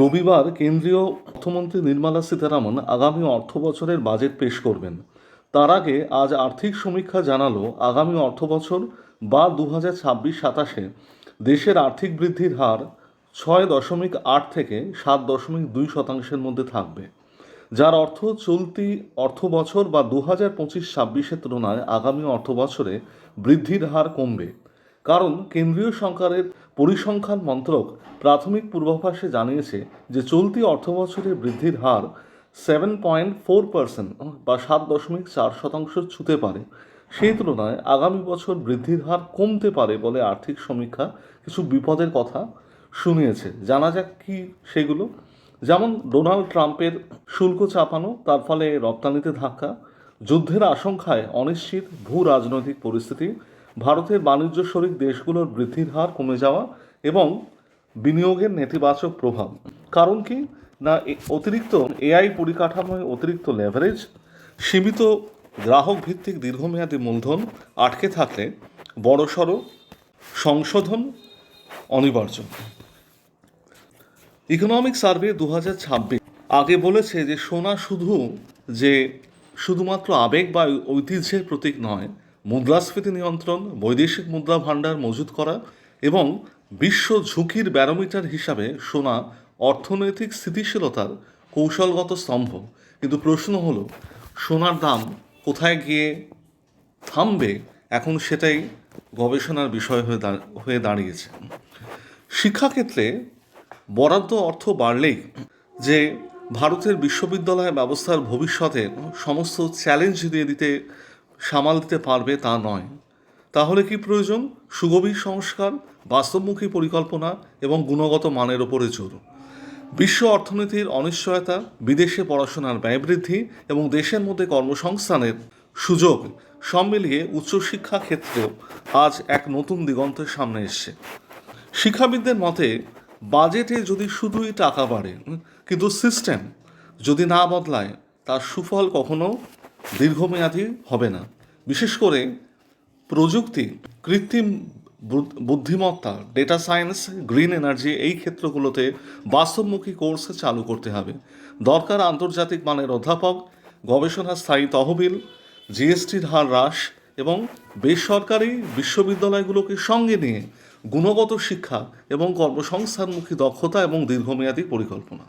রবিবার কেন্দ্রীয় অর্থমন্ত্রী নির্মলা সীতারামন আগামী অর্থ বছরের বাজেট পেশ করবেন। তার আগে আজ আর্থিক সমীক্ষা জানালো, আগামী অর্থ বছর বা দু হাজার ছাব্বিশ সাতাশে দেশের আর্থিক বৃদ্ধির হার ছয় দশমিক আট থেকে সাত দশমিক দুই শতাংশের মধ্যে থাকবে। যার অর্থ চলতি অর্থ বছর বা দু হাজার পঁচিশ ছাব্বিশের তুলনায় আগামী অর্থ বছরে বৃদ্ধির হার কমবে। কারণ কেন্দ্রীয় সরকারের পরিসংখ্যান মন্ত্রক প্রাথমিক পূর্বাভাসে জানিয়েছে যে চলতি অর্থবছরে বৃদ্ধির হার সেভেন পয়েন্ট ফোর পার্সেন্ট বা সাত দশমিক চার শতাংশ ছুঁতে পারে। সেই তুলনায় আগামী বছর বৃদ্ধির হার কমতে পারে বলে আর্থিক সমীক্ষা কিছু বিপদের কথা শুনিয়েছে। জানা যাক কি সেগুলো। যেমন ডোনাল্ড ট্রাম্পের শুল্ক চাপানো, তার ফলে রপ্তানিতে ধাক্কা, যুদ্ধের আশঙ্কায় অনিশ্চিত ভূ রাজনৈতিক পরিস্থিতি ভারতের বাণিজ্য শরিক দেশগুলোর বৃদ্ধির হার কমে যাওয়া এবং বিনিয়োগের নেতিবাচক প্রভাব। কারণ কি? না অতিরিক্ত এআই পরিকাঠামোয় অতিরিক্ত লেভারেজ সীমিত গ্রাহক ভিত্তিক দীর্ঘমেয়াদী মূলধন আটকে থাকলে বড়সড় সংশোধন অনিবার্য। ইকোনমিক সার্ভে দু আগে বলেছে যে সোনা শুধু যে শুধুমাত্র আবেগ বা ঐতিহ্যের প্রতীক নয় মুদ্রাস্ফীতি নিয়ন্ত্রণ, বৈদেশিক মুদ্রা ভাণ্ডার মজুত করা এবং বিশ্ব ঝুঁকির ব্যারোমিটার হিসাবে সোনা অর্থনৈতিক স্থিতিশীলতার কৌশলগত স্তম্ভ। কিন্তু প্রশ্ন হলো, সোনার দাম কোথায় গিয়ে থামবে? এখন সেটাই গবেষণার বিষয় হয়ে হয়ে দাঁড়িয়েছে। শিক্ষাক্ষেত্রে বরাদ্দ অর্থ বাড়লেই যে ভারতের বিশ্ববিদ্যালয় ব্যবস্থার ভবিষ্যতে সমস্ত চ্যালেঞ্জ দিয়ে দিতে সামাল দিতে পারবে তা নয়। তাহলে কি প্রয়োজন? সুগভীর সংস্কার, বাস্তবমুখী পরিকল্পনা এবং গুণগত মানের ওপরে জোর। বিশ্ব অর্থনীতির অনিশ্চয়তা, বিদেশে পড়াশোনার ব্যয় বৃদ্ধি এবং দেশের মধ্যে কর্মসংস্থানের সুযোগ সব মিলিয়ে উচ্চশিক্ষা ক্ষেত্রেও আজ এক নতুন দিগন্তের সামনে এসছে। শিক্ষাবিদদের মতে, বাজেটে যদি শুধুই টাকা বাড়ে, কিন্তু সিস্টেম যদি না বদলায়, তার সুফল কখনো দীর্ঘমেয়াদী হবে না। বিশেষ করে প্রযুক্তি, কৃত্রিম বুদ্ধিমত্তা ডেটা সায়েন্স গ্রিন এনার্জি এই ক্ষেত্রগুলোতে বাস্তবমুখী কোর্স চালু করতে হবে। দরকার আন্তর্জাতিক মানের অধ্যাপক, গবেষণা স্থায়ী তহবিল জিএসটির হার হ্রাস এবং বেসরকারি বিশ্ববিদ্যালয়গুলোকে সঙ্গে নিয়ে গুণগত শিক্ষা এবং কর্মসংস্থানমুখী দক্ষতা এবং দীর্ঘমেয়াদী পরিকল্পনা।